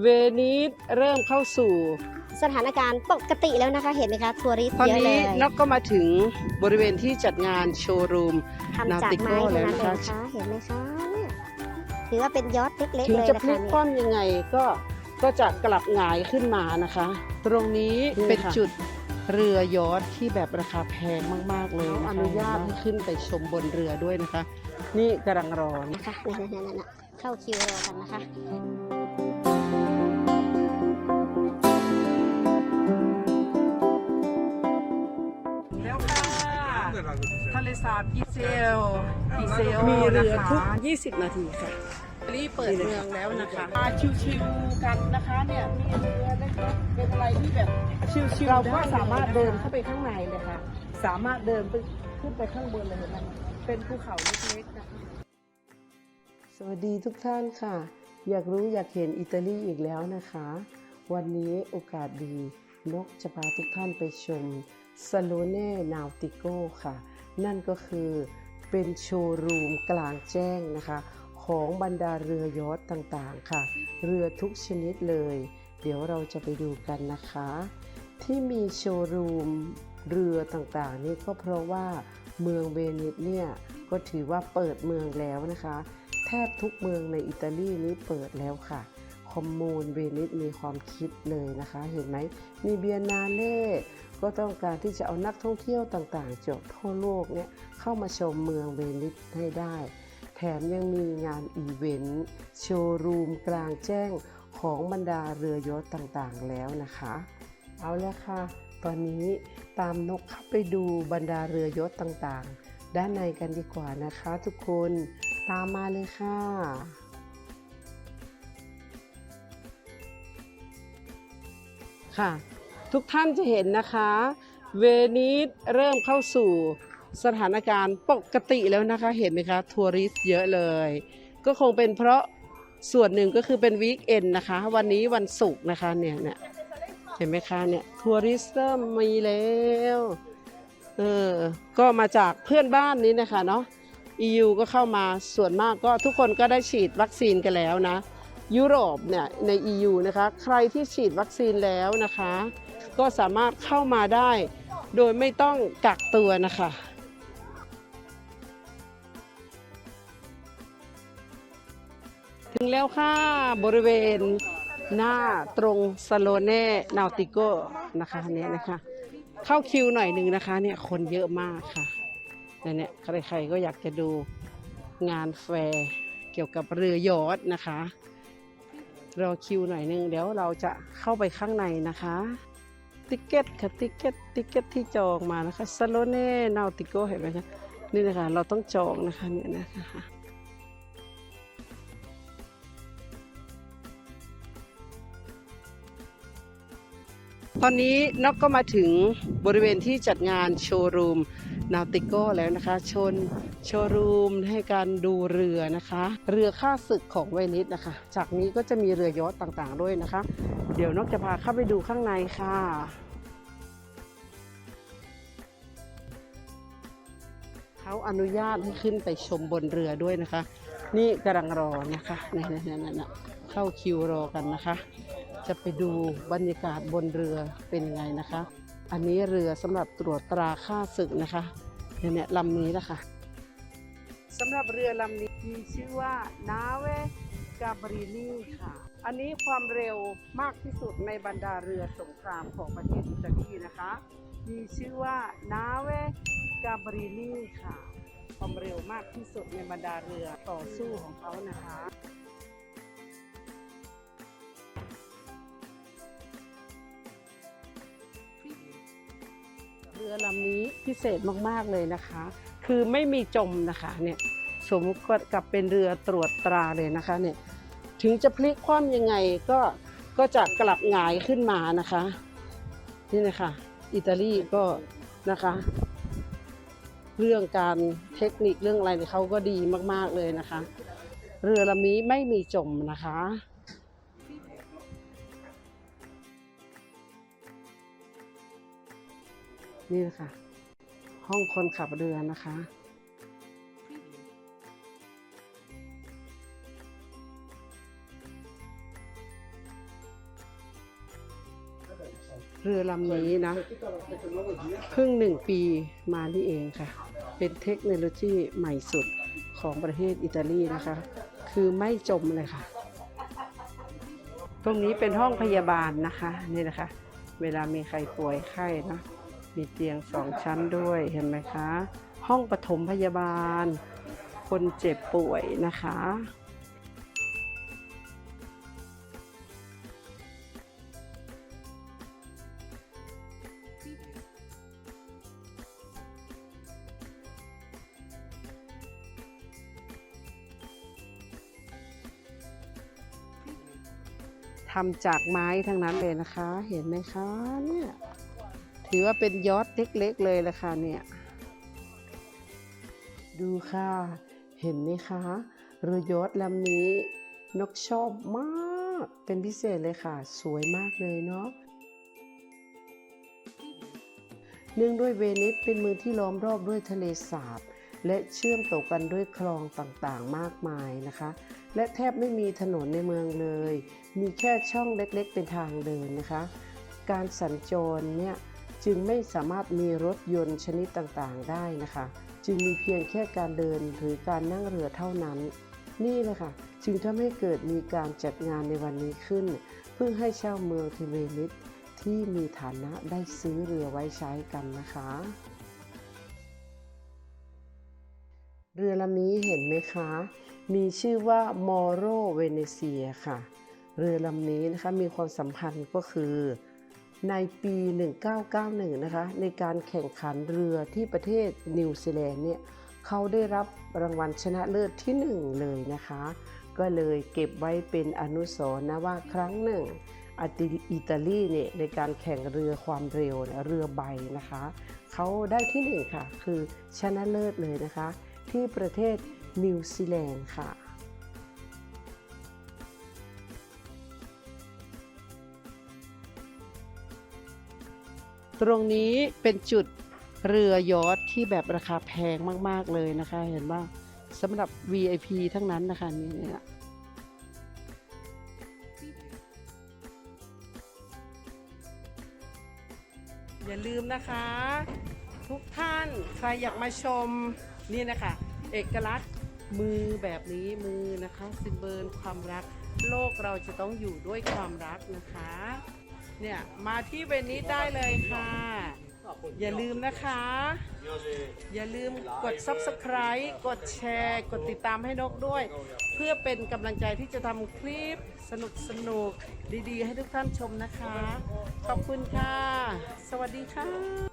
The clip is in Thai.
เวนิสเริ่มเข้าสู่สถานการณ์ปกติแล้วนะคะเห็นไหมคะทัวริสต์ตอนเยอะเลนี้ยนกก็มาถึงบริเวณที่จัดงานโชว์รูม ทำจากไม้ Nautico ทั้งนั้นเลยเลนะยคะนะคะเห็นไหมคะเนี่ยถือว่าเป็นยอดเล็กถึๆงเลยจะนะพลิคะกเนี่ยคว่ำยังไงก็ก็จะกลับหงายขึ้นมานะคะ ตรงนี้นี่เป็นค่ะจุดเรือยอทที่แบบราคาแพงมาก ๆ เลยนะคะอนุญาตให้ขึ้นไปชมบนเรือด้วยนะคะ นี่กำลังรอนะนะคะนั่นๆๆๆเข้าคิวรอกันนะคะ ทะเลสาบอีเซลอีเซลมีเรือนะคะทุก 20 นาทีค่ะรีบเปิดเมืองแล้วนะคะมาชิวๆกันนะคะเนี่ยมีเรือเล็กๆเป็นอะไรที่แบบชิวๆเราก็สามารถเดินเข้าไปข้างในเลยค่ะ สามารถเดินไปขึ้นไปข้างบนเลยเห็นไหมเป็นภูเขาเล็กๆนะคะสวัสดีทุกท่านค่ะ อยากรู้อยากเห็นอิตาลีอีกแล้วนะคะ วันนี้โอกาสดีนกจะพาทุกท่านไปชม ซาโลเน่นาวติโกค่ะ นั่นก็คือเป็นโชว์รูมกลางแจ้งนะคะ ของบรรดาเรือยอทต่างๆค่ะ เรือทุกชนิดเลย เดี๋ยวเราจะไปดูกันนะคะ ที่มีโชว์รูมเรือต่างๆ นี่ก็เพราะว่าเมืองเวนิสเนี่ยก็ถือว่าเปิดเมืองแล้วนะคะ แทบทุกเมืองในอิตาลีนี้เปิดแล้วค่ะคอมมูนเวนิสมีความคิดเลยนะคะ เห็นไหมมีเบียนาเล่ ก็ต้องการที่จะเอานักท่องเที่ยวต่างๆจากทั่วโลกเนี่ยเข้ามาชมเมืองเวนิสให้ได้ แถมยังมีงานอีเวนต์โชว์รูมกลางแจ้งของบรรดาเรือยอทต่างๆแล้วนะคะ เอาล้วค่ะ ตอนนี้ตามนกเข้าไปดูบรรดาเรือยอทต่างๆ ด้านในกันดีกว่านะคะ ทุกคนตามมาเลยค่ะค่ะ ทุกท่านจะเห็นนะคะ เวนิสเริ่มเข้าสู่สถานการณ์ปกติแล้วนะคะเห็นไหมคะทัวริสเยอะเลย ก็คงเป็นเพราะส่วนหนึ่งก็คือเป็นวีคเอนนะคะ วันนี้วันศุกร์นะคะเนี่ยเนี่ยเห็นไหมคะเนี่ยทัวริสต์เริ่มมีแล้วเออก็มาจากเพื่อนบ้านนี้นะคะเนาะ EU ก็เข้ามาส่วนมากก็ทุกคนก็ได้ฉีดวัคซีนกันแล้วนะ ยุโรปเนี่ยใน EU นะคะ ใครที่ฉีดวัคซีนแล้วนะคะ ก็สามารถเข้ามาได้ โดยไม่ต้องกักตัวนะคะถึงแล้วค่ะบริเวณหน้าตรงสโลเน่นาวติโกนะคะเนี่ยนะคะ เข้าคิวหน่อยหนึ่งนะคะเนี่ยคนเยอะมากค่ะแต่เนี่ยใครๆก็อยากจะดูงานแฟร์เกี่ยวกับเรือยอทนะคะ รอคิวหน่อยนึงเดี๋ยวเราจะเข้าไปข้างในนะคะ ติเกตค่ะติเกตติเกตที่จองมานะคะซาโลเน่นาวติโกเห็นไหมคะนี่นะคะเราต้องจองนะคะเนี่ยนะคะตอนนี้นกก็มาถึงบริเวณที่จัดงานโชว์รูม นาวติโก้แล้วนะคะ ชนโชว์รูมให้การดูเรือนะคะ เรือค่าศึกของเวนิสนะคะ จากนี้ก็จะมีเรือยอทต่างๆด้วยนะคะ เดี๋ยวนกจะพาเข้าไปดูข้างในค่ะเขาอนุญาตให้ขึ้นไปชมบนเรือด้วยนะคะ นี่กำลังรอนะคะนี่ๆๆๆเข้าคิวรอกันนะคะ จะไปดูบรรยากาศบนเรือเป็นยังไงนะคะ อันนี้เรือสำหรับตรวจตราค่าศึกนะคะเนี่ยเนี่ยลำนี้นะคะสำหรับเรือลำนี้มีชื่อว่านาเวกาบรินีค่ะ อันนี้ความเร็วมากที่สุดในบรรดาเรือสงครามของประเทศอิตาลีนะคะ มีชื่อว่านาเวกาบรินีค่ะ ความเร็วมากที่สุดในบรรดาเรือต่อสู้ของเขานะคะ เรือลำนี้พิเศษมากๆเลยนะคะ คือไม่มีจมนะคะเนี่ยสมกับเป็นเรือตรวจตราเลยนะคะเนี่ยถึงจะพลิกคว่ำยังไงก็ก็จะกลับหงายขึ้นมานะคะนี่นะคะอิตาลีก็นะคะ เรื่องการเทคนิคเรื่องอะไรเนี่ยเขาก็ดีมากๆเลยนะคะ เรือลำนี้ไม่มีจมนะคะ นี่นะคะ ห้องคนขับเรือนะคะ เรือลำนี้นะเพิ่งหนึ่งปีมานี่เองค่ะ เป็นเทคโนโลยีใหม่สุดของประเทศอิตาลีนะคะ คือไม่จมเลยค่ะ ตรงนี้เป็นห้องพยาบาลนะคะ นี่นะคะ เวลามีใครป่วยไข้นะ มีเตียงสองชั้นด้วยเห็นไหมคะ ห้องปฐมพยาบาล คนเจ็บป่วยนะคะทำจากไม้ทั้งนั้นเลยนะคะ เห็นไหมคะเนี่ย ถือว่าเป็นยอดเล็กๆเลยละค่ะเนี่ย ดูค่ะ เห็นไหมคะ เรือยอดลำนี้นกชอบมากเป็นพิเศษเลยค่ะ สวยมากเลยเนาะเนื่องด้วยเวนิสเป็นเมืองที่ล้อมรอบด้วยทะเลสาบ และเชื่อมต่อกันด้วยคลองต่างๆมากมายนะคะ และแทบไม่มีถนนในเมืองเลย มีแค่ช่องเล็กๆเป็นทางเดินนะคะ การสัญจรเนี่ย จึงไม่สามารถมีรถยนต์ชนิดต่างๆได้นะคะ จึงมีเพียงแค่การเดินหรือการนั่งเรือเท่านั้น นี่เลยค่ะ จึงทำให้เกิดมีการจัดงานในวันนี้ขึ้น เพื่อให้ชาวเมืองทิเวนิสที่มีฐานะได้ซื้อเรือไว้ใช้กันนะคะ เรือลำนี้เห็นไหมคะ มีชื่อว่ามอโรเวเนเซียค่ะ เรือลำนี้นะคะมีความสัมพันธ์ก็คือ ในปี 1991 นะคะ ในการแข่งขันเรือที่ประเทศนิวซีแลนด์เนี่ยเขาได้รับรางวัลชนะเลิศที่ 1 เลยนะคะ ก็เลยเก็บไว้เป็นอนุสรณ์นะว่าครั้งหนึ่งอิตาลีเนี่ยในการแข่งเรือความเร็วเนี่ยเรือใบนะคะเขาได้ที่หนึ่งค่ะ คือชนะเลิศเลยนะคะ ที่ประเทศนิวซีแลนด์ค่ะ ตรงนี้เป็นจุดเรือยอทที่แบบราคาแพงมาก ๆ เลยนะคะ เห็นว่าสำหรับ VIP ทั้งนั้นนะคะนี่นี่ยอย่าลืมนะคะ ทุกท่านใครอยากมาชมนี่นะคะ เอกลักษณ์มือแบบนี้มือนะคะซิมเบิลความรัก โลกเราจะต้องอยู่ด้วยความรักนะคะ เนี่ยมาที่เวนิสได้เลยค่ะ อย่าลืมนะคะ อย่าลืมกด subscribe กดแชร์ กดติดตามให้นกด้วย เพื่อเป็นกำลังใจที่จะทำคลิปสนุกสนุกๆดีๆ ให้ทุกท่านชมนะคะ ขอบคุณค่ะ สวัสดีค่ะ